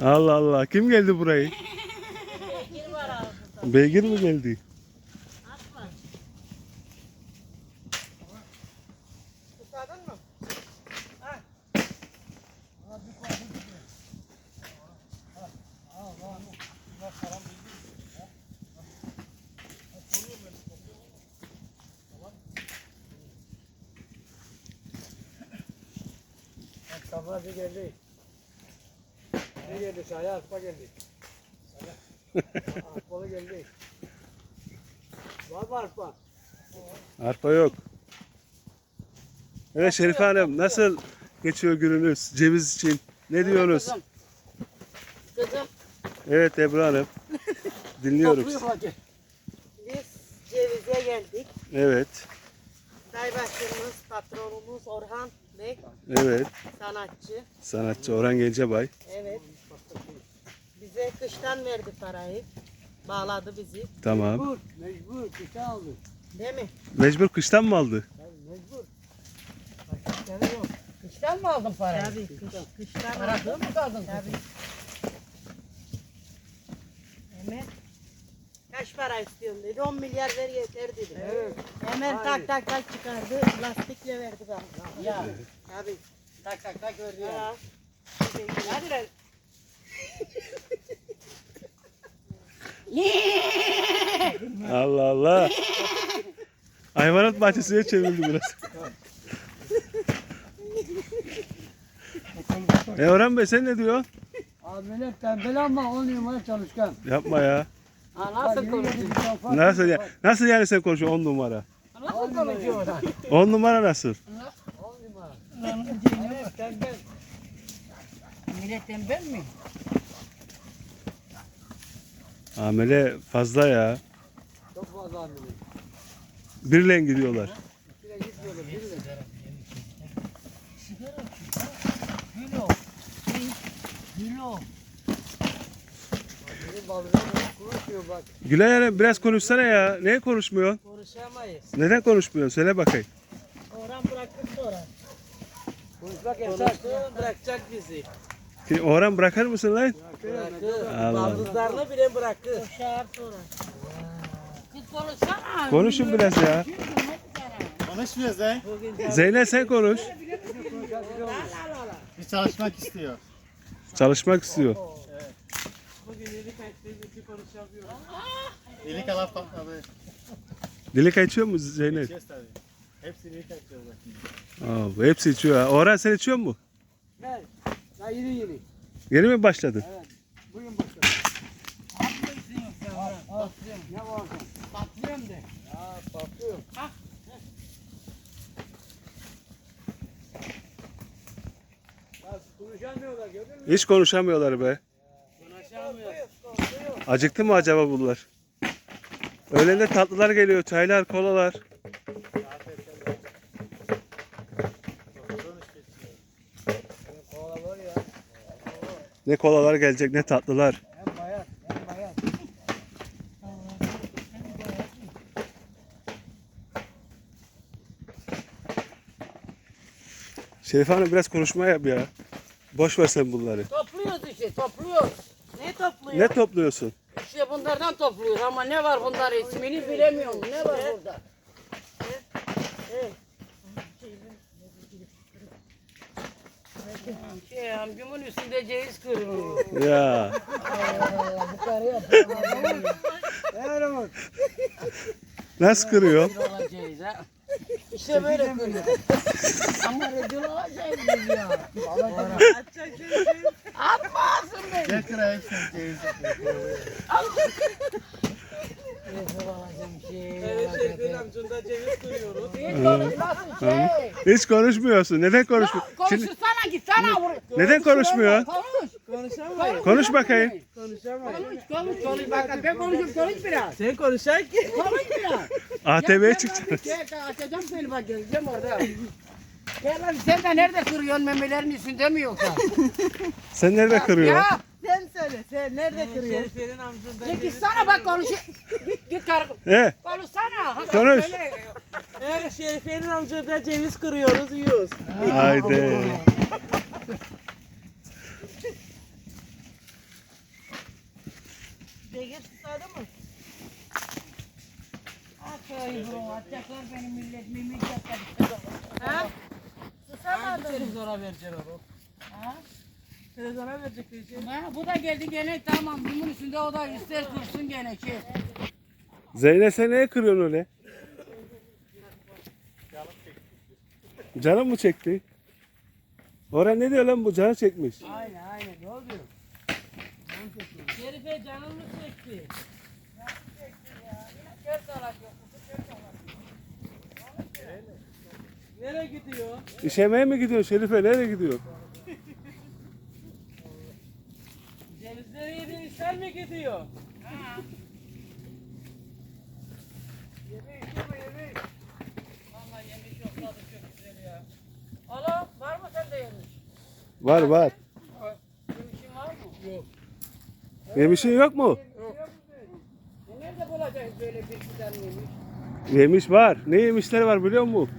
Allah Allah. Kim geldi burayı? Beygir mi geldi? Kafası geldi. Ne geldi? Saya aspa geldi. Aspalı geldi. Var mı aspa? Arpa yok. Evet Şerife Hanım nasıl geçiyor gününüz ceviz için? Ne diyorsunuz? Kızım. Kızım Evet Ebru Hanım. Dinliyoruz. Hadi. biz cevize geldik. Evet. Daybaşımız, patronumuz Orhan Bey, Evet. sanatçı. Sanatçı Orhan Gencebay. Evet. Bize kıştan verdi parayı. Bağladı bizi. Tamam. Mecbur, mecbur. Kıştan aldı. Değil mi? Mecbur kıştan mı aldı? Tabii mecbur. Başka çare yok. Kıştan mı aldın parayı? Tabii kış, kıştan aldım. mı kaldın? Tabii. Hemen kaç para istiyorsun dedi. 10 milyar ver yeter dedi. Evet. Hemen tak tak tak çıkardı. Lastikle verdi bana. Ya. Tabii. Tak tak tak verdi ya. Ha. Hadi lan. Allah Allah. Hayvanat bahçesine çevirdi biraz. e Orhan Bey sen ne diyorsun? Abiler tembel ama on numara çalışkan. Yapma ya. Ha, nasıl konuşuyor? Nasıl ya? Nasıl yani sen konuşuyorsun 10 numara? Nasıl konuşuyor lan? 10 numara nasıl? On numara. Evet tembel. Millet tembel mi? Amele fazla ya. Çok fazla abiler. Birle gidiyorlar. Bire. Gülü. Gülü. Benim balığım konuşuyor bak. Gülay Hanım biraz konuşsana ya. Niye konuşmuyorsun? Konuşamayız. Neden konuşmuyorsun? Söyle bakayım. Orhan bırakır sonra. Konuşmak yasak. Bırakacak bizi. Ki Orhan bırakır mısın lan? Bırakır. Baldızlarını bile bırakır. Koşar sonra. Konuşsana. Konuşun biraz ya. Konuşmuyoruz he. Zeynep sen konuş. Bir çalışmak istiyor. Çalışmak istiyor. İlik alaf patladı. Dili kaçıyor mu Zeynep? İçeceğiz tabii. Hepsi ilik açıyor bak. Aa, hepsi içiyor ha. Orhan sen içiyor mu? Ben. Daha yeni yeni. Yeni mi başladın? Bugün başladım. Al. Ne var sen? Patlıyorum de. Ya patlıyor. Ya konuşamıyorlar gördün mü? Hiç konuşamıyorlar be. Acıktı mı acaba bunlar? Öğlende tatlılar geliyor. Çaylar, kolalar. Ne kolalar gelecek ne tatlılar. Şerife Hanım biraz konuşma yap ya. Boş ver sen bunları. Topluyoruz işte topluyoruz. Ne topluyor? Ne topluyorsun? İşte bunlardan topluyoruz ama ne var bunlar ismini bilemiyorum. Ne var burada? Şey amcamın üstünde ceviz kırılıyor. Ya. Nasıl kırıyor? Ceviz ha. İşte böyle kırıyor. ama rezil olacağız biz ya. Açacak şey yok. Atmasın beni. Getir hepsini ceviz. Şey. Hiç şey. Konuşmuyorsun. Neden Konuşsana gitsana buraya. neden konuşmuyor? Konuş. Konuşamayız. Konuş bakayım. Konuşamayız. Konuş, konuş, konuş. Bak ben konuşup konuş biraz. Sen konuşak ki. Konuş biraz. ATV'ye çıkacak. Gel, gel, açacağım seni bak geleceğim orada. Gel lan sen de nerede kırıyorsun memelerin üstünde mi yoksa? Sen nerede kırıyorsun? Ya söyle. Sen nerede kırıyorsun? Şerifer'in amcında. Ne git sana bak konuş. git git karı. He. Konuşsana. Hakan Konuş. söyle. Eğer Şerifer'in amcada ceviz kırıyoruz yiyoruz. Haydi. Beygir susadı mı? Atay bu. Atacaklar benim millet. Mimik yapacaklar. Ha? Susamadım. Zora vereceğim onu. Ha? Televizyona verecek diyeceğim. Ha, bu da geldi gene tamam bunun üstünde o da ister kursun gene ki. Zeynep sen neye kırıyorsun öyle? Canım mı çekti? Orhan ne diyor lan bu canı çekmiş. Aynen aynen ne oluyor? Şerife canın mı çekti? Gel salak yok. Nereye gidiyor? İşemeye mi gidiyor Şerife? Nereye gidiyor? Sen mi gidiyor? Vallahi yemiş yok tadı çok güzel ya. Alo var mı sende yemiş? Var var. Yemişin var mı? Yok. Yemişin yok mu? E nerede bulacağız böyle bir fidan yemiş? Yemiş var. Ne yemişler var biliyor musun?